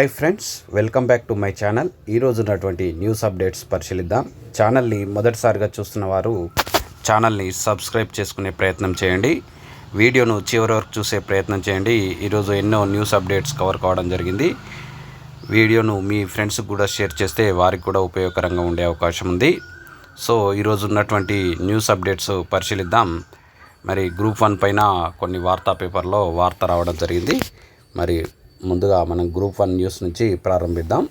Hi friends welcome back to my channel ఈరోజు ఉన్నటువంటి news updates పరిశీలిద్దాం. ఛానల్ని మొదటిసారిగా చూస్తున్న వారు ఛానల్ని సబ్స్క్రైబ్ చేసుకునే ప్రయత్నం చేయండి. వీడియోను చివరి వరకు చూసే ప్రయత్నం చేయండి. ఈరోజు ఎన్నో న్యూస్ అప్డేట్స్ కవర్ కావడం జరిగింది. వీడియోను మీ ఫ్రెండ్స్కి కూడా షేర్ చేస్తే వారికి కూడా ఉపయోగకరంగా ఉండే అవకాశం ఉంది. సో ఈరోజు ఉన్నటువంటి న్యూస్ అప్డేట్స్ పరిశీలిద్దాం. మరి గ్రూప్ వన్ పైన కొన్ని వార్తా పేపర్లో వార్త రావడం జరిగింది. మరి ముందుగా మనం గ్రూప్ వన్ న్యూస్ నుంచి ప్రారంభిద్దాం.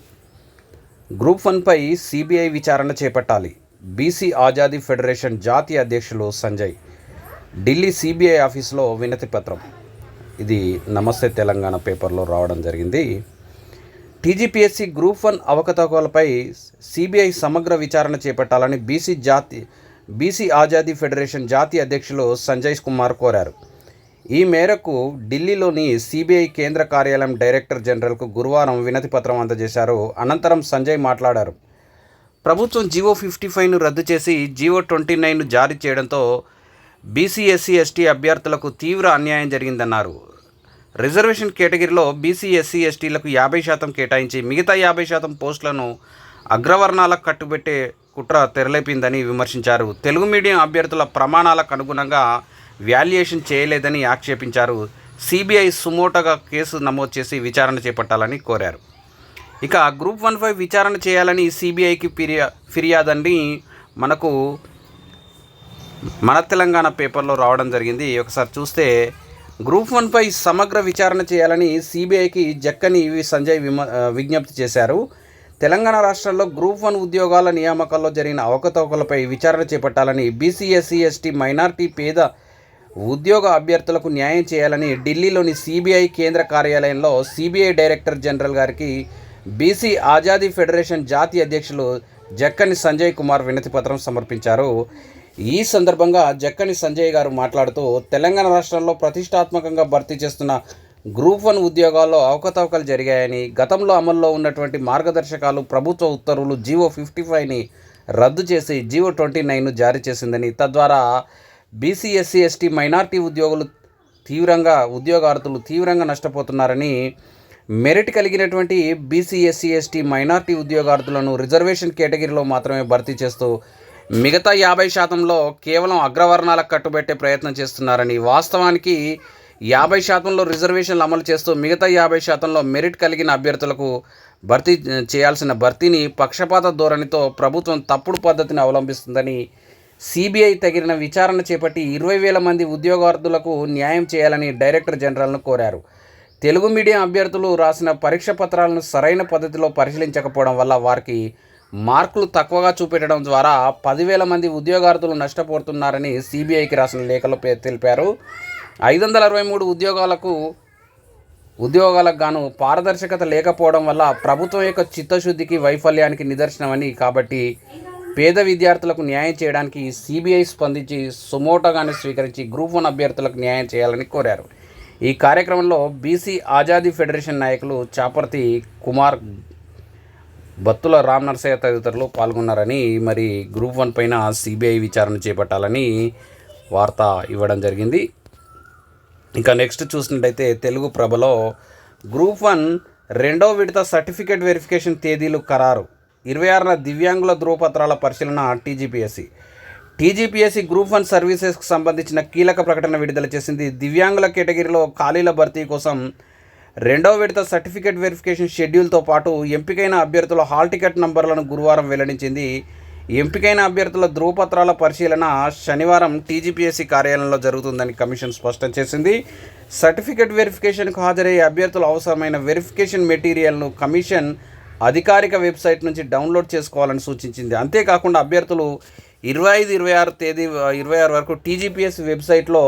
గ్రూప్ వన్పై సిబిఐ విచారణ చేపట్టాలి. బీసీ ఆజాదీ ఫెడరేషన్ జాతీయ అధ్యక్షులు సంజయ్. ఢిల్లీ సిబిఐ ఆఫీస్లో వినతి పత్రం. ఇది నమస్తే తెలంగాణ పేపర్లో రావడం జరిగింది. టీజీపీఎస్సీ గ్రూప్ వన్ అవకతవకలపై సిబిఐ సమగ్ర విచారణ చేపట్టాలని బీసీ జాతి బీసీ ఆజాదీ ఫెడరేషన్ జాతీయ అధ్యక్షులు సంజయ్ కుమార్ కోరారు. ఈ మేరకు ఢిల్లీలోని సిబిఐ కేంద్ర కార్యాలయం డైరెక్టర్ జనరల్కు గురువారం వినతి పత్రం అందజేశారు. అనంతరం సంజయ్ మాట్లాడారు. ప్రభుత్వం జీవో ఫిఫ్టీ ఫైవ్ను రద్దు చేసి జీవో ట్వంటీ నైన్ను జారీ చేయడంతో బీసీఎస్సీ ఎస్టీ అభ్యర్థులకు తీవ్ర అన్యాయం జరిగిందన్నారు. రిజర్వేషన్ కేటగిరీలో బీసీఎస్సీ ఎస్టీలకు యాభై శాతం కేటాయించి మిగతా యాభై శాతం పోస్టులను అగ్రవర్ణాలకు కట్టుబెట్టే కుట్ర తెరలేపిందని విమర్శించారు. తెలుగు మీడియం అభ్యర్థుల ప్రమాణాలకు అనుగుణంగా వాల్యుయేషన్ చేయలేదని ఆక్షేపించారు. సిబిఐ సుమోటోగా కేసు నమోదు చేసి విచారణ చేపట్టాలని కోరారు. ఇక గ్రూప్ వన్ ఫైవ్ విచారణ చేయాలని సిబిఐకి ఫిర్యా ఫిర్యాదని మనకు మన తెలంగాణ పేపర్లో రావడం జరిగింది. ఒకసారి చూస్తే గ్రూప్ వన్పై సమగ్ర విచారణ చేయాలని సిబిఐకి జక్కని వి సంజయ్ విమ విజ్ఞప్తి చేశారు. తెలంగాణ రాష్ట్రంలో గ్రూప్ వన్ ఉద్యోగాల నియామకాల్లో జరిగిన అవకతవకలపై విచారణ చేపట్టాలని బీసీఎస్సీ ఎస్టీ మైనార్టీ పేద ఉద్యోగ అభ్యర్థులకు న్యాయం చేయాలని ఢిల్లీలోని సిబిఐ కేంద్ర కార్యాలయంలో సిబిఐ డైరెక్టర్ జనరల్ గారికి బీసీ ఆజాదీ ఫెడరేషన్ జాతీయ అధ్యక్షులు జక్కని సంజయ్ కుమార్ వినతి పత్రం సమర్పించారు. ఈ సందర్భంగా జక్కని సంజయ్ గారు మాట్లాడుతూ తెలంగాణ రాష్ట్రంలో ప్రతిష్టాత్మకంగా భర్తీ చేస్తున్న గ్రూప్ వన్ ఉద్యోగాల్లో అవకతవకలు జరిగాయని గతంలో అమల్లో ఉన్నటువంటి మార్గదర్శకాలు ప్రభుత్వ ఉత్తర్వులు జీవో ఫిఫ్టీ ఫైవ్ని రద్దు చేసి జీవో ట్వంటీ నైన్ను జారీ చేసిందని తద్వారా బీసీ ఎస్సీ ఎస్టీ మైనార్టీ ఉద్యోగులు తీవ్రంగా ఉద్యోగార్థులు తీవ్రంగా నష్టపోతున్నారని మెరిట్ కలిగినటువంటి బీసీ ఎస్సీ ఎస్టీ మైనార్టీ ఉద్యోగార్థులను రిజర్వేషన్ కేటగిరీలో మాత్రమే భర్తీ చేస్తూ మిగతా యాభై శాతంలో కేవలం అగ్రవర్ణాలకు కట్టుబెట్టే ప్రయత్నం చేస్తున్నారని వాస్తవానికి యాభై శాతంలో రిజర్వేషన్లు అమలు చేస్తూ మిగతా యాభై శాతంలో మెరిట్ కలిగిన అభ్యర్థులకు భర్తీ చేయాల్సిన భర్తీని పక్షపాత ధోరణితో ప్రభుత్వం తప్పుడు పద్ధతిని అవలంబిస్తుందని సిబిఐ తగిన విచారణ చేపట్టి ఇరవై వేల మంది ఉద్యోగార్థులకు న్యాయం చేయాలని డైరెక్టర్ జనరల్ను కోరారు. తెలుగు మీడియం అభ్యర్థులు రాసిన పరీక్ష పత్రాలను సరైన పద్ధతిలో పరిశీలించకపోవడం వల్ల వారికి మార్కులు తక్కువగా చూపెట్టడం ద్వారా పదివేల మంది ఉద్యోగార్థులు నష్టపోతున్నారని సిబిఐకి రాసిన లేఖలో తెలిపారు. ఐదు వందల అరవై మూడు ఉద్యోగాలకు ఉద్యోగాలకు గాను పారదర్శకత లేకపోవడం వల్ల ప్రభుత్వం యొక్క చిత్తశుద్ధికి వైఫల్యానికి నిదర్శనమని కాబట్టి పేద విద్యార్థులకు న్యాయం చేయడానికి సిబిఐ స్పందించి సుమోటోగానే స్వీకరించి గ్రూప్ వన్ అభ్యర్థులకు న్యాయం చేయాలని కోరారు. ఈ కార్యక్రమంలో బీసీ ఆజాదీ ఫెడరేషన్ నాయకులు చాపర్తి కుమార్ బత్తుల రామ్ నరసయ్య తదితరులు పాల్గొన్నారని మరి గ్రూప్ వన్ పైన సిబిఐ విచారణ చేపట్టాలని వార్త ఇవ్వడం జరిగింది. ఇంకా నెక్స్ట్ చూసినట్టయితే తెలుగు ప్రభలో గ్రూప్ వన్ రెండో విడత సర్టిఫికేట్ వెరిఫికేషన్ తేదీలు ఖరారు. ఇరవై ఆరున దివ్యాంగుల ధృవపత్రాల పరిశీలన టీజీపీఎస్సీ. టీజీపీఎస్సి గ్రూప్ వన్ సర్వీసెస్కి సంబంధించిన కీలక ప్రకటన విడుదల చేసింది దివ్యాంగుల కేటగిరీలో ఖాళీల భర్తీ కోసం రెండో విడత సర్టిఫికేట్ వెరిఫికేషన్ షెడ్యూల్తో పాటు ఎంపికైన అభ్యర్థుల హాల్ టికెట్ నంబర్లను గురువారం వెల్లడించింది. ఎంపికైన అభ్యర్థుల ధృవపత్రాల పరిశీలన శనివారం టీజీపీఎస్సీ కార్యాలయంలో జరుగుతుందని కమిషన్ స్పష్టం చేసింది. సర్టిఫికేట్ వెరిఫికేషన్కు హాజరయ్యే అభ్యర్థులు అవసరమైన వెరిఫికేషన్ మెటీరియల్ను కమిషన్ అధికారిక వెబ్సైట్ నుంచి డౌన్లోడ్ చేసుకోవాలని సూచించింది. అంతేకాకుండా అభ్యర్థులు ఇరవై ఐదు ఇరవై ఆరు తేదీ ఇరవై ఆరు వరకు టీజీపీఎస్ వెబ్సైట్లో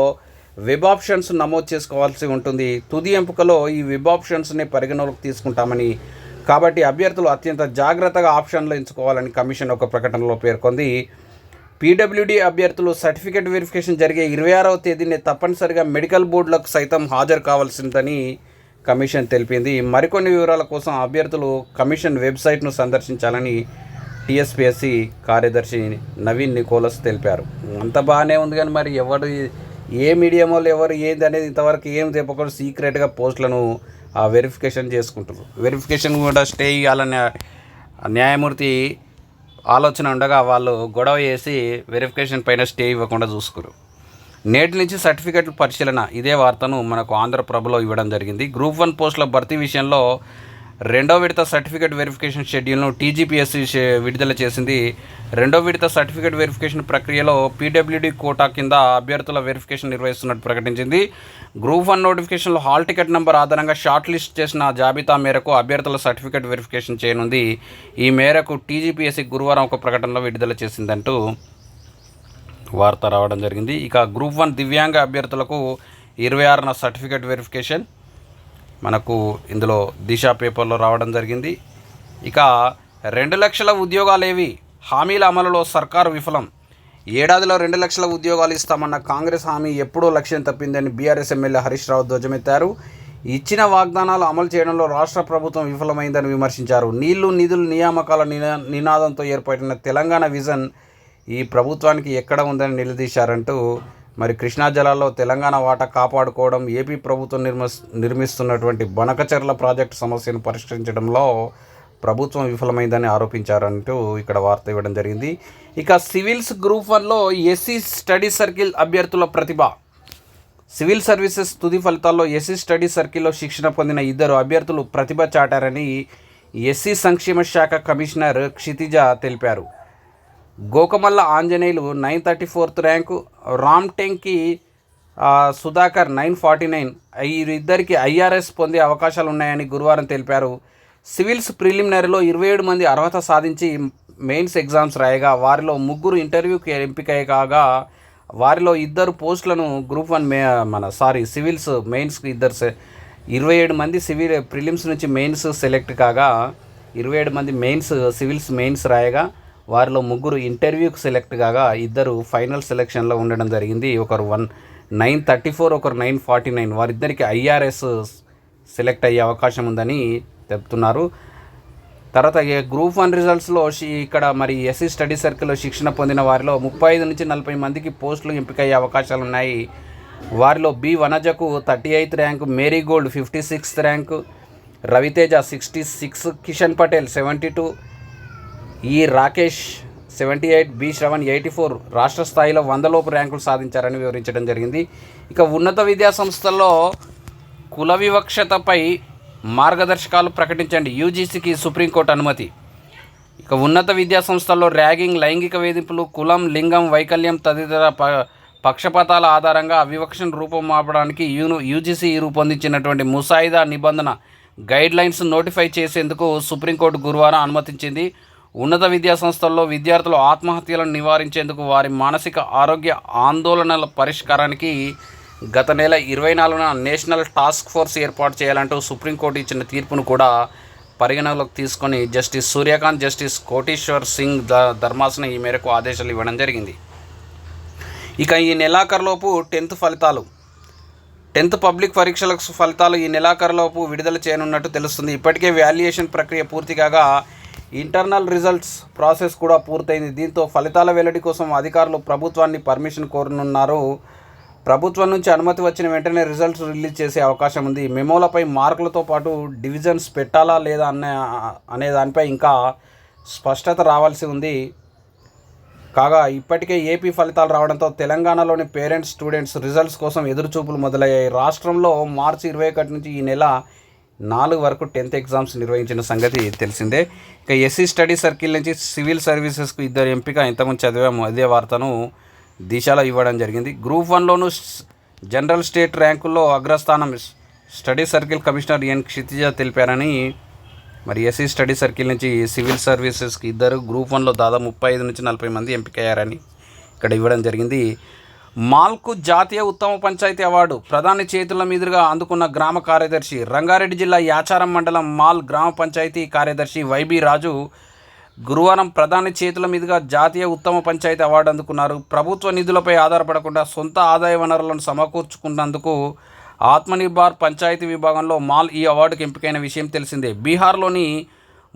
వెబ్ ఆప్షన్స్ నమోదు చేసుకోవాల్సి ఉంటుంది. తుది ఎంపికలో ఈ వెబ్ ఆప్షన్స్ని పరిగణలోకి తీసుకుంటామని కాబట్టి అభ్యర్థులు అత్యంత జాగ్రత్తగా ఆప్షన్లు ఎంచుకోవాలని కమిషన్ ఒక ప్రకటనలో పేర్కొంది. పీడబ్ల్యూడి అభ్యర్థులు సర్టిఫికేట్ వెరిఫికేషన్ జరిగే ఇరవై ఆరవ తేదీని తప్పనిసరిగా మెడికల్ బోర్డులకు సైతం హాజరు కావాల్సిందని కమిషన్ తెలిపింది. మరికొన్ని వివరాల కోసం అభ్యర్థులు కమిషన్ వెబ్సైట్ను సందర్శించాలని టీఎస్పీఎస్సీ కార్యదర్శి నవీన్ నికోలస్ తెలిపారు. అంత బాగానే ఉంది కానీ మరి ఎవరు ఏ మీడియం వాళ్ళు ఎవరు ఏంది అనేది ఇంతవరకు ఏం చెప్పకుండా సీక్రెట్గా పోస్టులను ఆ వెరిఫికేషన్ చేసుకుంటారు వెరిఫికేషన్ కూడా స్టే ఇవ్వాలనే న్యాయమూర్తి ఆలోచన ఉండగా వాళ్ళు గొడవ చేసి వెరిఫికేషన్ పైన స్టే ఇవ్వకుండా చూసుకోరు నేటి నుంచి సర్టిఫికెట్ల పరిశీలన ఇదే వార్తను మనకు ఆంధ్రప్రభలో ఇవ్వడం జరిగింది. గ్రూప్ వన్ పోస్టుల భర్తీ విషయంలో రెండో విడత సర్టిఫికేట్ వెరిఫికేషన్ షెడ్యూల్ను టీజీపీఎస్సీ విడుదల చేసింది. రెండో విడత సర్టిఫికేట్ వెరిఫికేషన్ ప్రక్రియలో పీడబ్ల్యూడీ కోటా కింద అభ్యర్థుల వెరిఫికేషన్ నిర్వహిస్తున్నట్టు ప్రకటించింది. గ్రూప్ వన్ నోటిఫికేషన్లో హాల్ టికెట్ నెంబర్ ఆధారంగా షార్ట్ లిస్ట్ చేసిన జాబితా మేరకు అభ్యర్థుల సర్టిఫికేట్ వెరిఫికేషన్ చేయనుంది. ఈ మేరకు టీజీపీఎస్సీ గురువారం ఒక ప్రకటనలో విడుదల చేసిందంటూ వార్త రావడం జరిగింది. ఇక గ్రూప్ వన్ దివ్యాంగ అభ్యర్థులకు ఇరవై ఆరున సర్టిఫికేట్ వెరిఫికేషన్ మనకు ఇందులో దిశ పేపర్లో రావడం జరిగింది. ఇక రెండు లక్షల ఉద్యోగాలేవి హామీల అమలులో సర్కారు విఫలం. ఏడాదిలో రెండు లక్షల ఉద్యోగాలు ఇస్తామన్న కాంగ్రెస్ హామీ ఎప్పుడూ లక్ష్యం తప్పిందని బీఆర్ఎస్ ఎమ్మెల్యే హరీష్ రావు ధ్వజమెత్తారు. ఇచ్చిన వాగ్దానాలు అమలు చేయడంలో రాష్ట్ర ప్రభుత్వం విఫలమైందని విమర్శించారు. నీళ్ళు నిధులు నియామకాల నినా నినాదంతో ఏర్పడిన తెలంగాణ విజన్ ఈ ప్రభుత్వానికి ఎక్కడ ఉందని నిలదీశారంటూ మరి కృష్ణా జలాల్లో తెలంగాణ వాటా కాపాడుకోవడం ఏపీ ప్రభుత్వం నిర్మిస్ నిర్మిస్తున్నటువంటి బనకచెర్ల ప్రాజెక్టు సమస్యను పరిష్కరించడంలో ప్రభుత్వం విఫలమైందని ఆరోపించారంటూ ఇక్కడ వార్త ఇవ్వడం జరిగింది. ఇక సివిల్స్ గ్రూప్ వన్లో ఎస్సీ స్టడీ సర్కిల్ అభ్యర్థుల ప్రతిభ. సివిల్ సర్వీసెస్ తుది ఫలితాల్లో ఎస్సీ స్టడీ సర్కిల్లో శిక్షణ పొందిన ఇద్దరు అభ్యర్థులు ప్రతిభ చాటారని ఎస్సీ సంక్షేమ శాఖ కమిషనర్ క్షితిజ తెలిపారు. Gokamalla Anjaneyulu nine thirty fourth rank Ramtenki Sudhakar nine forty nine. వీరిద్దరికి IRS పొందే అవకాశాలు ఉన్నాయని గురువారం తెలిపారు. సివిల్స్ ప్రిలిమినరీలో ఇరవై ఏడు మంది అర్హత సాధించి మెయిన్స్ ఎగ్జామ్స్ రాయగా వారిలో ముగ్గురు ఇంటర్వ్యూకి ఎంపిక కాగా వారిలో ఇద్దరు పోస్టులను గ్రూప్ వన్ మే మన సారీ సివిల్స్ మెయిన్స్కి ఇద్దరు ఇరవై ఏడు మంది సివిల్ ప్రిలిమ్స్ నుంచి మెయిన్స్ సెలెక్ట్ కాగా ఇరవై ఏడు మంది మెయిన్స్ సివిల్స్ మెయిన్స్ రాయగా వారిలో ముగ్గురు ఇంటర్వ్యూకి సెలెక్ట్ కాగా ఇద్దరు ఫైనల్ సెలెక్షన్లో ఉండడం జరిగింది. ఒకరు వన్ నైన్ థర్టీ ఫోర్ ఒకరు నైన్ ఫార్టీ నైన్. వారిద్దరికి ఐఆర్ఎస్ సెలెక్ట్ అయ్యే అవకాశం ఉందని చెప్తున్నారు. తర్వాత గ్రూప్ వన్ రిజల్ట్స్లో ఇక్కడ మరి ఎస్సీ స్టడీ సర్కిల్లో శిక్షణ పొందిన వారిలో ముప్పై ఐదు నుంచి నలభై మందికి పోస్టులు ఎంపికయ్యే అవకాశాలు ఉన్నాయి. వారిలో B వనజకు thirty eighth rank Mary Gold fifty sixth rank Raviteja sixty six Kishan Patel seventy two E Rakesh seventy eight B Shravan eighty four రాష్ట్ర స్థాయిలో వందలోపు ర్యాంకులు సాధించారని వివరించడం జరిగింది. ఇక ఉన్నత విద్యా సంస్థల్లో కుల వివక్షతపై మార్గదర్శకాలు ప్రకటించండి. యూజీసీకి సుప్రీంకోర్టు అనుమతి. ఇక ఉన్నత విద్యా సంస్థల్లో ర్యాగింగ్ లైంగిక వేధింపులు కులం లింగం వైకల్యం తదితర ప పక్షపాతాల ఆధారంగా వివక్షను రూపం మాపడానికి యూను యూజీసీ రూపొందించినటువంటి ముసాయిదా నిబంధన గైడ్లైన్స్ నోటిఫై చేసేందుకు సుప్రీంకోర్టు గురువారం అనుమతించింది. ఉన్నత విద్యా సంస్థల్లో ఆత్మహత్యలను నివారించేందుకు వారి మానసిక ఆరోగ్య ఆందోళనల పరిష్కారానికి గత నెల ఇరవై నాలుగున నేషనల్ టాస్క్ ఫోర్స్ ఏర్పాటు చేయాలంటూ సుప్రీంకోర్టు ఇచ్చిన తీర్పును కూడా పరిగణలోకి తీసుకొని జస్టిస్ సూర్యకాంత్ జస్టిస్ కోటేశ్వర్ సింగ్ ద ధర్మాసనం ఈ మేరకు ఆదేశాలు ఇవ్వడం జరిగింది. ఇక ఈ నెలాఖరులోపు టెన్త్ ఫలితాలు. టెన్త్ పబ్లిక్ పరీక్షలకు ఫలితాలు ఈ నెలాఖరులోపు విడుదల చేయనున్నట్టు తెలుస్తుంది. ఇప్పటికే వాల్యుయేషన్ ప్రక్రియ పూర్తి కాగా ఇంటర్నల్ రిజల్ట్స్ ప్రాసెస్ కూడా పూర్తయింది. దీంతో ఫలితాల వెల్లడి కోసం అధికారులు ప్రభుత్వాన్ని పర్మిషన్ కోరనున్నారు. ప్రభుత్వం నుంచి అనుమతి వచ్చిన వెంటనే రిజల్ట్స్ రిలీజ్ చేసే అవకాశం ఉంది. మెమోలపై మార్కులతో పాటు డివిజన్స్ పెట్టాలా లేదా అనే అనే దానిపై ఇంకా స్పష్టత రావాల్సి ఉంది. కాగా ఇప్పటికే ఏపీ ఫలితాలు రావడంతో తెలంగాణలోని పేరెంట్స్ స్టూడెంట్స్ రిజల్ట్స్ కోసం ఎదురుచూపులు మొదలయ్యాయి. రాష్ట్రంలో మార్చి ఇరవై ఒకటి నుంచి ఈ నెల నాలుగు వరకు టెన్త్ ఎగ్జామ్స్ నిర్వహించిన సంగతి తెలిసిందే. ఇక ఎస్సీ స్టడీ సర్కిల్ నుంచి సివిల్ సర్వీసెస్కు ఇద్దరు ఎంపిక ఇంతకుముందు చదివాము. అదే వార్తను దిశలో ఇవ్వడం జరిగింది. గ్రూప్ వన్లోను జనరల్ స్టేట్ ర్యాంకుల్లో అగ్రస్థానం study circle commissioner N Kshitija తెలిపారని మరి ఎస్సీ స్టడీ సర్కిల్ నుంచి సివిల్ సర్వీసెస్కి ఇద్దరు గ్రూప్ వన్లో దాదాపు ముప్పై ఐదు నుంచి నలభై మంది ఎంపికయ్యారని ఇక్కడ ఇవ్వడం జరిగింది. మాల్కు జాతీయ ఉత్తమ పంచాయతీ అవార్డు ప్రధాని చేతుల మీదుగా అందుకున్న గ్రామ కార్యదర్శి రంగారెడ్డి జిల్లా యాచారం మండలం మాల్ గ్రామ పంచాయతీ కార్యదర్శి వైబి రాజు గురువారం ప్రధాని చేతుల మీదుగా జాతీయ ఉత్తమ పంచాయతీ అవార్డు అందుకున్నారు. ప్రభుత్వ నిధులపై ఆధారపడకుండా సొంత ఆదాయ వనరులను సమకూర్చుకున్నందుకు ఆత్మనిర్భర్ పంచాయతీ విభాగంలో మాల్ ఈ అవార్డుకు ఎంపికైన విషయం తెలిసిందే. బీహార్లోని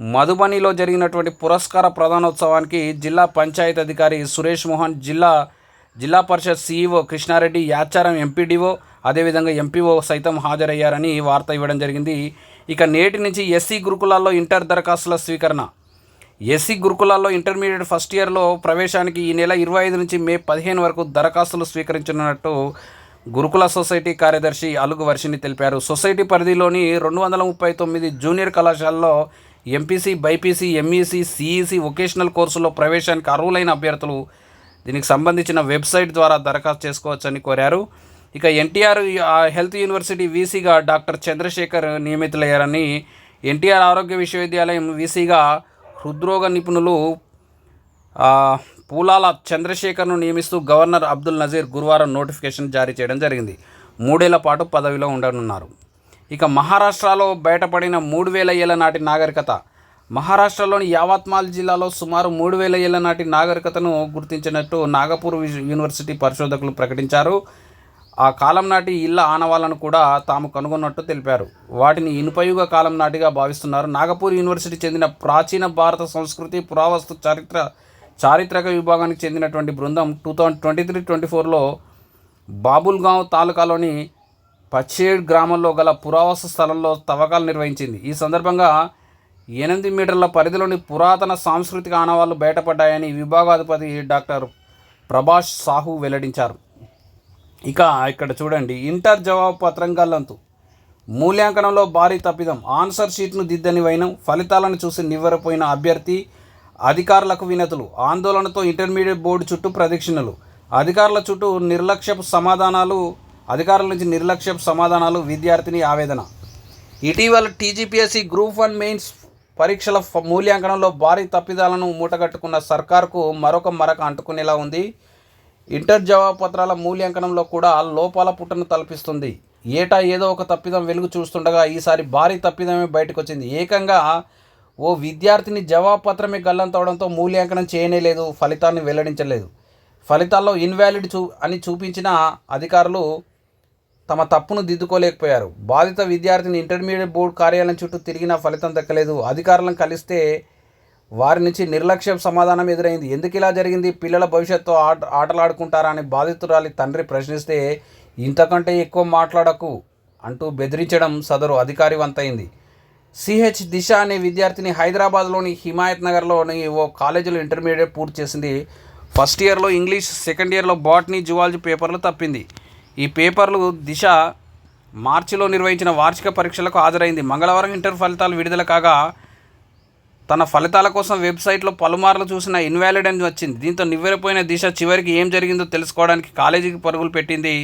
మధుబనిలో జరిగినటువంటి పురస్కార ప్రధానోత్సవానికి జిల్లా పంచాయతీ అధికారి సురేష్ మోహన్ జిల్లా జిల్లా పరిషత్ సీఈఓ కృష్ణారెడ్డి యాచారం ఎంపీడీఓ అదేవిధంగా ఎంపీఓ సైతం హాజరయ్యారని వార్త ఇవ్వడం జరిగింది. ఇక నేటి నుంచి ఎస్సీ గురుకులాల్లో ఇంటర్ దరఖాస్తుల స్వీకరణ. ఎస్సీ గురుకులాల్లో ఇంటర్మీడియట్ ఫస్ట్ ఇయర్లో ప్రవేశానికి ఈ నెల ఇరవై ఐదు నుంచి మే పదిహేను వరకు దరఖాస్తులు స్వీకరించనున్నట్టు గురుకుల సొసైటీ కార్యదర్శి అలుగు వర్షిని తెలిపారు. సొసైటీ పరిధిలోని రెండు వందల ముప్పై తొమ్మిది జూనియర్ కళాశాలలో MPC BiPC MEC CEC vocational కోర్సులో ప్రవేశానికి అర్హులైన అభ్యర్థులు దీనికి సంబంధించిన వెబ్సైట్ ద్వారా దరఖాస్తు చేసుకోవచ్చని కోరారు. ఇక ఎన్టీఆర్ హెల్త్ యూనివర్సిటీ వీసీగా డాక్టర్ చంద్రశేఖర్ నియమితులయ్యారని ఎన్టీఆర్ ఆరోగ్య విశ్వవిద్యాలయం వీసీగా హృద్రోగ నిపుణులు పూలాల చంద్రశేఖర్ను నియమిస్తూ గవర్నర్ అబ్దుల్ నజీర్ గురువారం నోటిఫికేషన్ జారీ చేయడం జరిగింది. మూడేళ్ళ పాటు పదవిలో ఉండనున్నారు. ఇక మహారాష్ట్రలో బయటపడిన మూడు వేల ఏళ్ళ నాటి నాగరికత మహారాష్ట్రలోని యావత్మాల్ జిల్లాలో సుమారు మూడు వేల ఏళ్ళ నాటి నాగరికతను గుర్తించినట్టు నాగపూర్ యూనివర్సిటీ పరిశోధకులు ప్రకటించారు. ఆ కాలం నాటి ఇళ్ళ ఆనవాళ్ళను కూడా తాము కనుగొన్నట్టు తెలిపారు. వాటిని ఇనుపయుగ కాలం నాటిగా భావిస్తున్నారు. నాగపూర్ యూనివర్సిటీ చెందిన ప్రాచీన భారత సంస్కృతి పురావస్తు చరిత్ర చారిత్రక విభాగానికి చెందినటువంటి బృందం two thousand twenty three twenty ఫోర్లో బాబుల్గాంవ్ తాలూకాలోని పచ్చేడ్ గ్రామంలో గల పురావస్తు స్థలంలో తవ్వకాలు నిర్వహించింది. ఈ సందర్భంగా ఎనిమిది మీటర్ల పరిధిలోని పురాతన సాంస్కృతిక ఆనవాళ్ళు బయటపడ్డాయని విభాగాధిపతి డాక్టర్ ప్రభాష్ సాహు వెల్లడించారు. ఇక ఇక్కడ చూడండి ఇంటర్ జవాబు పత్రం గల్లంతు మూల్యాంకనంలో భారీ తప్పిదం. ఆన్సర్ షీట్ను దిద్దని వైనం ఫలితాలను చూసి నివ్వెరపోయిన అభ్యర్థి అధికారులకు వినతులు. ఆందోళనతో ఇంటర్మీడియట్ బోర్డు చుట్టూ ప్రదక్షిణలు. అధికారుల చుట్టూ నిర్లక్ష్యపు సమాధానాలు అధికారుల నుంచి నిర్లక్ష్యపు సమాధానాలు విద్యార్థిని ఆవేదన. ఇటీవల టీజీపీఎస్సీ గ్రూప్ వన్ మెయిన్స్ పరీక్షల మూల్యాంకనంలో భారీ తప్పిదాలను మూటగట్టుకున్న సర్కార్కు మరొక మరక అంటుకునేలా ఉంది. ఇంటర్ జవాబు పత్రాల మూల్యాంకనంలో కూడా లోపాల పుట్టను తలపిస్తుంది. ఏటా ఏదో ఒక తప్పిదం వెలుగు చూస్తుండగా ఈసారి భారీ తప్పిదమే బయటకు వచ్చింది ఏకంగా ఓ విద్యార్థిని జవాబు పత్రమే గల్లంతవడంతో మూల్యాంకనం చేయనే లేదు ఫలితాన్ని వెల్లడించలేదు. ఫలితాల్లో ఇన్వాలిడ్ చూ అని చూపించిన అధికారులు తమ తప్పును దిద్దుకోలేకపోయారు. బాధిత విద్యార్థిని ఇంటర్మీడియట్ బోర్డు కార్యాలయం చుట్టూ తిరిగినా ఫలితం దక్కలేదు. అధికారులను కలిస్తే వారి నుంచి నిర్లక్ష్యం సమాధానం ఎదురైంది. ఎందుకు ఇలా జరిగింది? పిల్లల భవిష్యత్తు ఆట ఆటలాడుకుంటారా అని బాధితురాలి తండ్రి ప్రశ్నిస్తే ఇంతకంటే ఎక్కువ మాట్లాడకు అంటూ బెదిరించడం సదరు అధికారి వంతైంది. సిహెచ్ దిశ అనే విద్యార్థిని హైదరాబాద్లోని హిమాయత్ నగర్లోని ఓ కాలేజీలో ఇంటర్మీడియట్ పూర్తి చేసింది. ఫస్ట్ ఇయర్లో ఇంగ్లీష్ సెకండ్ ఇయర్లో బాటనీ జువాలజీ పేపర్లు తప్పింది. ఈ పేపర్లు దిశ మార్చిలో నిర్వహించిన వార్షిక పరీక్షలకు హాజరైంది. మంగళవారం ఇంటర్ ఫలితాలు విడుదల కాగా తన ఫలితాల కోసం వెబ్సైట్లో పలుమార్లు చూసిన ఇన్వాలిడ్ అని వచ్చింది. దీంతో నివ్వెరపోయిన దిశ చివరికి ఏం జరిగిందో తెలుసుకోవడానికి కాలేజీకి పరుగులు పెట్టింది.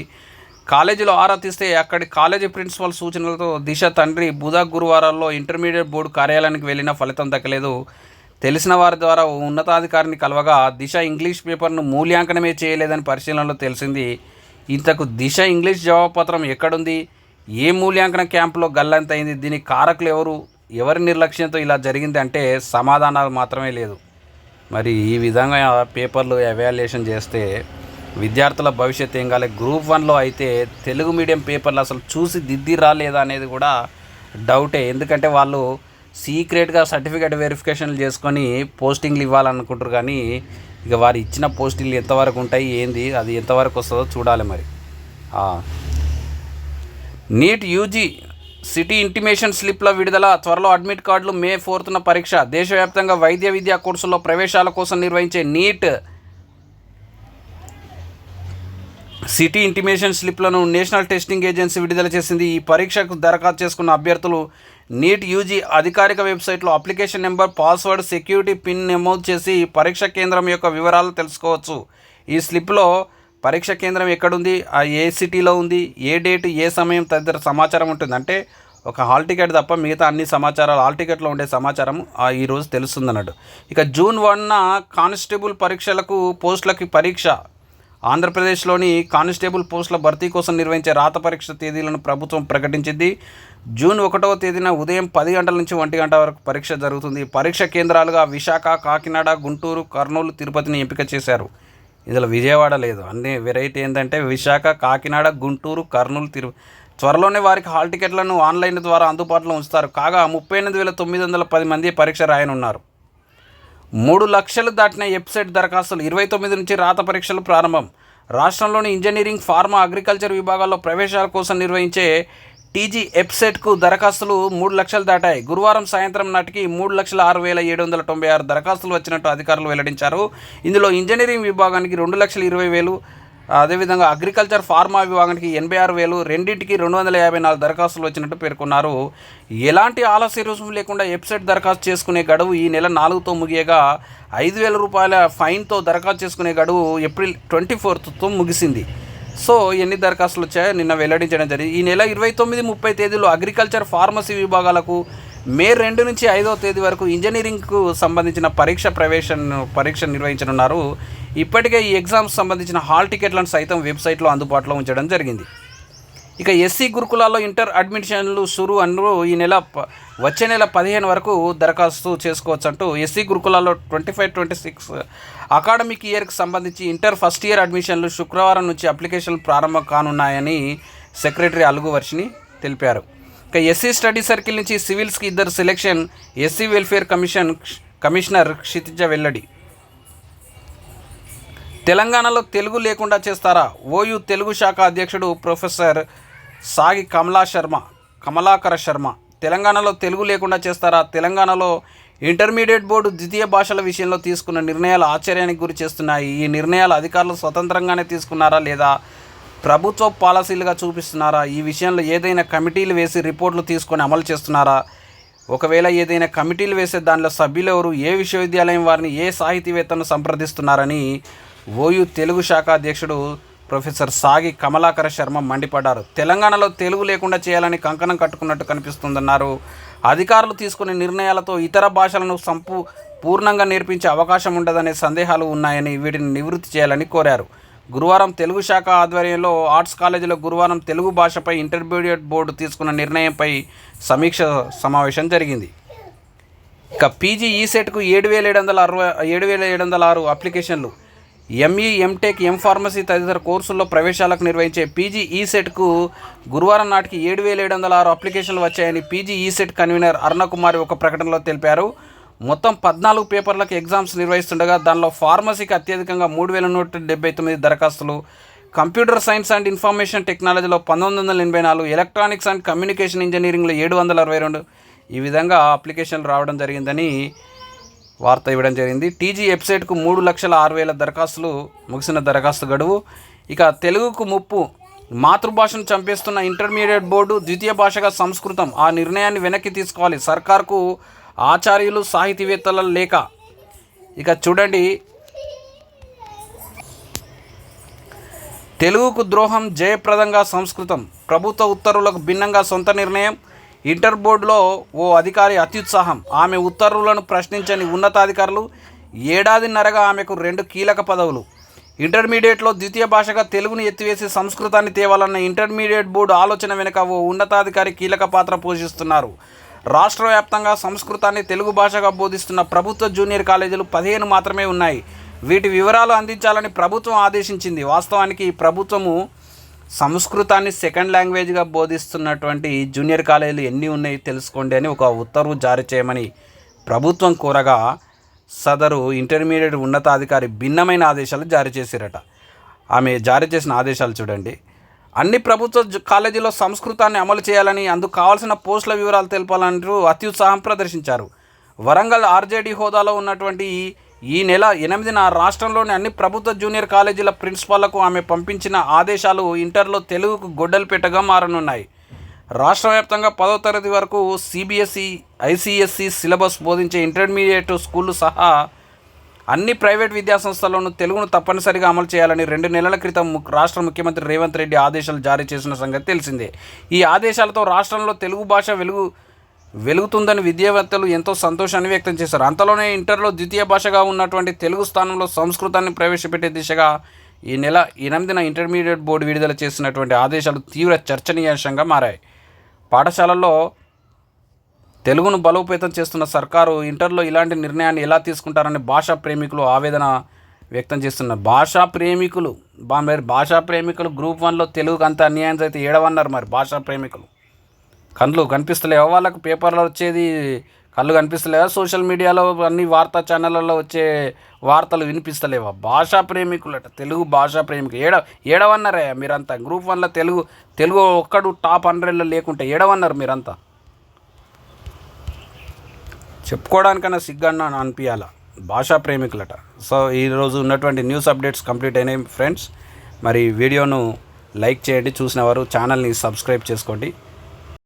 కాలేజీలో ఆరా తీస్తే అక్కడి కాలేజీ ప్రిన్సిపల్ సూచనలతో దిశ తండ్రి బుధ గురువారాల్లో ఇంటర్మీడియట్ బోర్డు కార్యాలయానికి వెళ్ళిన ఫలితం దక్కలేదు. తెలిసిన వారి ద్వారా ఉన్నతాధికారిని కలవగా దిశ ఇంగ్లీష్ పేపర్ను మూల్యాంకనమే చేయలేదని పరిశీలనలో తెలిసింది. ఇంతకు దిశ ఇంగ్లీష్ జవాబుపత్రం ఎక్కడుంది? ఏ మూల్యాంకన క్యాంపులో గల్లంతైంది దీనికి కారకులు ఎవరు? ఎవరి నిర్లక్ష్యంతో ఇలా జరిగింది అంటే సమాధానాలు మాత్రమే లేదు. మరి ఈ విధంగా పేపర్లు ఎవాల్యుయేషన్ చేస్తే విద్యార్థుల భవిష్యత్తు ఏం కాలే? గ్రూప్ వన్లో అయితే తెలుగు మీడియం పేపర్లు అసలు చూసి దిద్ది రాలేదా అనేది కూడా డౌటే. ఎందుకంటే వాళ్ళు సీక్రెట్గా సర్టిఫికేట్ వెరిఫికేషన్లు చేసుకొని పోస్టింగ్లు ఇవ్వాలనుకుంటారు కానీ ఇక వారు ఇచ్చిన పోస్టులు ఎంతవరకు ఉంటాయి ఏంది అది ఎంతవరకు వస్తుందో చూడాలి మరి. నీట్ యూజీ సిటీ ఇంటిమేషన్ స్లిప్ల విడుదల త్వరలో అడ్మిట్ కార్డులు మే ఫోర్త్న పరీక్ష. దేశవ్యాప్తంగా వైద్య విద్యా కోర్సుల్లో ప్రవేశాల కోసం నిర్వహించే నీట్ సిటీ ఇంటిమేషన్ స్లిప్లను నేషనల్ టెస్టింగ్ ఏజెన్సీ విడుదల చేసింది. ఈ పరీక్షకు దరఖాస్తు చేసుకున్న అభ్యర్థులు నీట్ యూజీ అధికారిక వెబ్సైట్లో application number password security pin నమోదు చేసి పరీక్ష కేంద్రం యొక్క వివరాలు తెలుసుకోవచ్చు. ఈ స్లిప్లో పరీక్ష కేంద్రం ఎక్కడుంది ఆ ఏ సిటీలో ఉంది ఏ డేట్ ఏ సమయం తదితర సమాచారం ఉంటుంది. అంటే ఒక హాల్ టికెట్ తప్ప మిగతా అన్ని సమాచారాలు హాల్ టికెట్లో ఉండే సమాచారం ఈరోజు తెలుస్తుంది అన్నట్టు ఇక జూన్ వన్న కానిస్టేబుల్ పరీక్షలకు పోస్టులకి పరీక్ష ఆంధ్రప్రదేశ్లోని కానిస్టేబుల్ పోస్టుల భర్తీ కోసం నిర్వహించే రాత పరీక్ష తేదీలను ప్రభుత్వం ప్రకటించింది. జూన్ ఒకటవ తేదీన ఉదయం పది గంటల నుంచి ఒంటి గంట వరకు పరీక్ష జరుగుతుంది. పరీక్ష కేంద్రాలుగా విశాఖ కాకినాడ గుంటూరు కర్నూలు తిరుపతిని ఎంపిక చేశారు. ఇందులో విజయవాడ లేదు. అన్ని వెరైటీ ఏంటంటే విశాఖ కాకినాడ గుంటూరు కర్నూలు తిరు త్వరలోనే వారికి హాల్ టికెట్లను ఆన్లైన్ ద్వారా అందుబాటులో ఉంచుతారు. కాగా ముప్పై ఎనిమిది వేల తొమ్మిది వందల పది మంది పరీక్ష రాయనున్నారు. మూడు లక్షలు దాటిన వెబ్సైట్ దరఖాస్తులు. ఇరవై తొమ్మిది నుంచి రాత పరీక్షలు ప్రారంభం. రాష్ట్రంలోని ఇంజనీరింగ్ ఫార్మా అగ్రికల్చర్ విభాగాల్లో ప్రవేశాల కోసం నిర్వహించే టీజీ వెబ్సైట్కు దరఖాస్తులు మూడు లక్షలు దాటాయి. గురువారం సాయంత్రం నాటికి మూడు లక్షల ఆరు వేల ఏడు వందల తొంభై ఆరు దరఖాస్తులు వచ్చినట్టు అధికారులు వెల్లడించారు. ఇందులో ఇంజనీరింగ్ విభాగానికి రెండు లక్షల ఇరవై వేలు అదేవిధంగా అగ్రికల్చర్ ఫార్మా విభాగానికి ఎనభై ఆరు వేలు రెండింటికి రెండు వందల యాభై నాలుగు దరఖాస్తులు వచ్చినట్టు పేర్కొన్నారు. ఎలాంటి ఆలస్య రుసుము లేకుండా వెబ్సైట్ దరఖాస్తు చేసుకునే గడువు ఈ నెల నాలుగుతో ముగియగా ఐదు వేల రూపాయల ఫైన్తో దరఖాస్తు చేసుకునే గడువు ఏప్రిల్ ట్వంటీ ఫోర్త్తో ముగిసింది. సో ఎన్ని దరఖాస్తులు వచ్చాయో నిన్న వెల్లడించడం జరిగింది. ఈ నెల ఇరవై తొమ్మిది ముప్పై తేదీలో అగ్రికల్చర్ ఫార్మసీ విభాగాలకు మే రెండు నుంచి ఐదవ తేదీ వరకు ఇంజనీరింగ్కు సంబంధించిన పరీక్ష ప్రవేశ పరీక్ష నిర్వహించనున్నారు. ఇప్పటికే ఈ ఎగ్జామ్స్ సంబంధించిన హాల్ టికెట్లను సైతం వెబ్సైట్లో అందుబాటులో ఉంచడం జరిగింది. ఇక ఎస్సీ గురుకులాల్లో ఇంటర్ అడ్మిషన్లు షురు అన్నారు ఈ నెల వచ్చే నెల పదిహేను వరకు దరఖాస్తు చేసుకోవచ్చు అంటూ ఎస్సీ గురుకులాల్లో twenty five twenty six academic ఇయర్కి సంబంధించి ఇంటర్ ఫస్ట్ ఇయర్ అడ్మిషన్లు శుక్రవారం నుంచి అప్లికేషన్లు ప్రారంభం కానున్నాయని సెక్రటరీ అలుగు వర్షిని తెలిపారు. ఇక ఎస్సీ స్టడీ సర్కిల్ నుంచి సివిల్స్కి ఇద్దరు selection SC welfare commission commissioner Kshitija వెల్లడి. తెలంగాణలో తెలుగు లేకుండా చేస్తారా? ఓయూ తెలుగు శాఖ అధ్యక్షుడు ప్రొఫెసర్ సాగి కమలా శర్మ కమలాకర శర్మ తెలంగాణలో తెలుగు లేకుండా చేస్తారా? తెలంగాణలో ఇంటర్మీడియట్ బోర్డు ద్వితీయ భాషల విషయంలో తీసుకున్న నిర్ణయాలు ఆశ్చర్యానికి గురి చేస్తున్నాయి. ఈ నిర్ణయాలు అధికారులు స్వతంత్రంగానే తీసుకున్నారా లేదా ప్రభుత్వ పాలసీలుగా చూపిస్తున్నారా? ఈ విషయంలో ఏదైనా కమిటీలు వేసి రిపోర్ట్లు తీసుకొని అమలు చేస్తున్నారా? ఒకవేళ ఏదైనా కమిటీలు వేసే దానిలో సభ్యులు ఎవరు ఏ విశ్వవిద్యాలయం వారిని ఏ సాహితీవేత్తను సంప్రదిస్తున్నారని ఓయూ తెలుగు శాఖ అధ్యక్షుడు ప్రొఫెసర్ సాగి కమలాకర శర్మ మండిపడ్డారు. తెలంగాణలో తెలుగు లేకుండా చేయాలని కంకణం కట్టుకున్నట్టు కనిపిస్తుందన్నారు. అధికారులు తీసుకునే నిర్ణయాలతో ఇతర భాషలను సంపూ పూర్ణంగా నేర్పించే అవకాశం ఉండదనే సందేహాలు ఉన్నాయని వీటిని నివృత్తి చేయాలని కోరారు. గురువారం తెలుగు శాఖ ఆధ్వర్యంలో ఆర్ట్స్ కాలేజీలో గురువారం తెలుగు భాషపై ఇంటర్మీడియట్ బోర్డు తీసుకున్న నిర్ణయంపై సమీక్ష సమావేశం జరిగింది. ఇక పీజీ ఈ సెట్కు ఏడు వేల ఏడు వందల అరవై ఏడు వేల ఏడు వందల ఆరు అప్లికేషన్లు ఎంఈ ఎంటెక్ ఎం ఫార్మసీ తదితర కోర్సుల్లో ప్రవేశాలకు నిర్వహించే పీజీ ఈసెట్కు గురువారం నాటికి ఏడు వేల ఏడు వందల ఆరు అప్లికేషన్లు వచ్చాయని పీజీ ఈసెట్ కన్వీనర్ అరుణకుమారి ఒక ప్రకటనలో తెలిపారు. మొత్తం పద్నాలుగు పేపర్లకు ఎగ్జామ్స్ నిర్వహిస్తుండగా దానిలో ఫార్మసీకి అత్యధికంగా మూడు వేల నూట డెబ్బై తొమ్మిది దరఖాస్తులు కంప్యూటర్ సైన్స్ అండ్ ఇన్ఫర్మేషన్ టెక్నాలజీలో పంతొమ్మిది వందల ఎనభై నాలుగు ఎలక్ట్రానిక్స్ అండ్ కమ్యూనికేషన్ ఇంజనీరింగ్లో ఏడు వందల అరవై రెండు. ఈ విధంగా అప్లికేషన్లు రావడం జరిగిందని వార్త ఇవ్వడం జరిగింది. టీజీ వెబ్సైట్కు మూడు లక్షల ఆరు వేల దరఖాస్తులు ముగిసిన దరఖాస్తు గడువు. ఇక తెలుగుకు ముప్పు. మాతృభాషను చంపేస్తున్న ఇంటర్మీడియట్ బోర్డు ద్వితీయ భాషగా సంస్కృతం. ఆ నిర్ణయాన్ని వెనక్కి తీసుకోవాలి. సర్కార్కు ఆచార్యులు సాహితీవేత్తల లేఖ. ఇక చూడండి. తెలుగుకు ద్రోహం జయప్రదంగా సంస్కృతం. ప్రభుత్వ ఉత్తర్వులకు భిన్నంగా సొంత నిర్ణయం. ఇంటర్ బోర్డులో ఓ అధికారి అత్యుత్సాహం. ఆమె ఉత్తర్వులను ప్రశ్నించని ఉన్నతాధికారులు ఏడాదిన్నరగా ఆమెకు రెండు కీలక పదవులు. ఇంటర్మీడియట్లో ద్వితీయ భాషగా తెలుగును ఎత్తివేసి సంస్కృతాన్ని తేవాలన్న ఇంటర్మీడియట్ బోర్డు ఆలోచన వెనుక ఓ ఉన్నతాధికారి కీలక పాత్ర పోషిస్తున్నారు. రాష్ట్ర వ్యాప్తంగా సంస్కృతాన్ని తెలుగు భాషగా బోధిస్తున్న ప్రభుత్వ జూనియర్ కాలేజీలు పదిహేను మాత్రమే ఉన్నాయి. వీటి వివరాలు అందించాలని ప్రభుత్వం ఆదేశించింది. వాస్తవానికి ప్రభుత్వము సంస్కృతాన్ని సెకండ్ లాంగ్వేజ్గా బోధిస్తున్నటువంటి జూనియర్ కాలేజీలు ఎన్ని ఉన్నాయి తెలుసుకోండి అని ఒక ఉత్తర్వు జారీ చేయమని ప్రభుత్వం కోరగా సదరు ఇంటర్మీడియట్ ఉన్నతాధికారి భిన్నమైన ఆదేశాలు జారీ చేశారట ఆమె జారీ చేసిన ఆదేశాలు చూడండి. అన్ని ప్రభుత్వ కాలేజీలో సంస్కృతాన్ని అమలు చేయాలని అందుకు కావాల్సిన పోస్టుల వివరాలు తెలపాలంటూ అత్యుత్సాహం ప్రదర్శించారు. వరంగల్ ఆర్జేడీ హోదాలో ఉన్నటువంటి ఈ- నెల ఎనిమిదిన రాష్ట్రంలోని అన్ని ప్రభుత్వ జూనియర్ కాలేజీల ప్రిన్సిపాళ్ళకు ఆమె పంపించిన ఆదేశాలు ఇంటర్లో తెలుగుకు గొడ్డలపేటగా మారనున్నాయి. రాష్ట్ర వ్యాప్తంగా పదో తరగతి వరకు సిబిఎస్ఈ ఐసిఎస్సి సిలబస్ బోధించే ఇంటర్మీడియట్ స్కూళ్ళు సహా అన్ని ప్రైవేట్ విద్యాసంస్థల్లోనూ తెలుగును తప్పనిసరిగా అమలు చేయాలని రెండు నెలల క్రితం రాష్ట్ర ముఖ్యమంత్రి రేవంత్ రెడ్డి ఆదేశాలు జారీ చేసిన సంగతి తెలిసిందే. ఈ ఆదేశాలతో రాష్ట్రంలో తెలుగు భాష వెలుగు వెలుగుతుందని విద్యావేత్తలు ఎంతో సంతోషాన్ని వ్యక్తం చేశారు. అంతలోనే ఇంటర్లో ద్వితీయ భాషగా ఉన్నటువంటి తెలుగు స్థానంలో సంస్కృతాన్ని ప్రవేశపెట్టే దిశగా ఈ నెల ఎనిమిదిన ఇంటర్మీడియట్ బోర్డు విడుదల చేసినటువంటి ఆదేశాలు తీవ్ర చర్చనీయాంశంగా మారాయి. పాఠశాలల్లో తెలుగును బలోపేతం చేస్తున్న సర్కారు ఇంటర్లో ఇలాంటి నిర్ణయాన్ని ఎలా తీసుకుంటారని భాషా ప్రేమికులు ఆవేదన వ్యక్తం చేస్తున్నారు. భాషా ప్రేమికులు బా మరి భాషా ప్రేమికులు గ్రూప్ వన్లో తెలుగుకు అంత అన్యాయం అయితే ఏడవన్నారు మరి భాషా ప్రేమికులు? కళ్ళు కనిపిస్తలేవు. వాళ్ళకు పేపర్లో వచ్చేది కళ్ళు కనిపిస్తలేవా? సోషల్ మీడియాలో అన్ని వార్తా ఛానళ్ళలో వచ్చే వార్తలు వినిపిస్తలేవా? భాషా ప్రేమికులట తెలుగు భాషా ప్రేమికులు. ఏడ ఏడవన్నారే మీరంతా? గ్రూప్ వన్లో తెలుగు తెలుగు ఒక్కడు టాప్ హండ్రెడ్లో లేకుంటే ఏడవన్నారు మీరంతా? చెప్పుకోవడానికన్నా సిగ్గన్న అనిపించాల భాషా ప్రేమికులట. సో ఈరోజు ఉన్నటువంటి న్యూస్ అప్డేట్స్ కంప్లీట్ అయినాయి ఫ్రెండ్స్. మరి వీడియోను లైక్ చేయండి చూసిన వారు ఛానల్ని సబ్స్క్రైబ్ చేసుకోండి.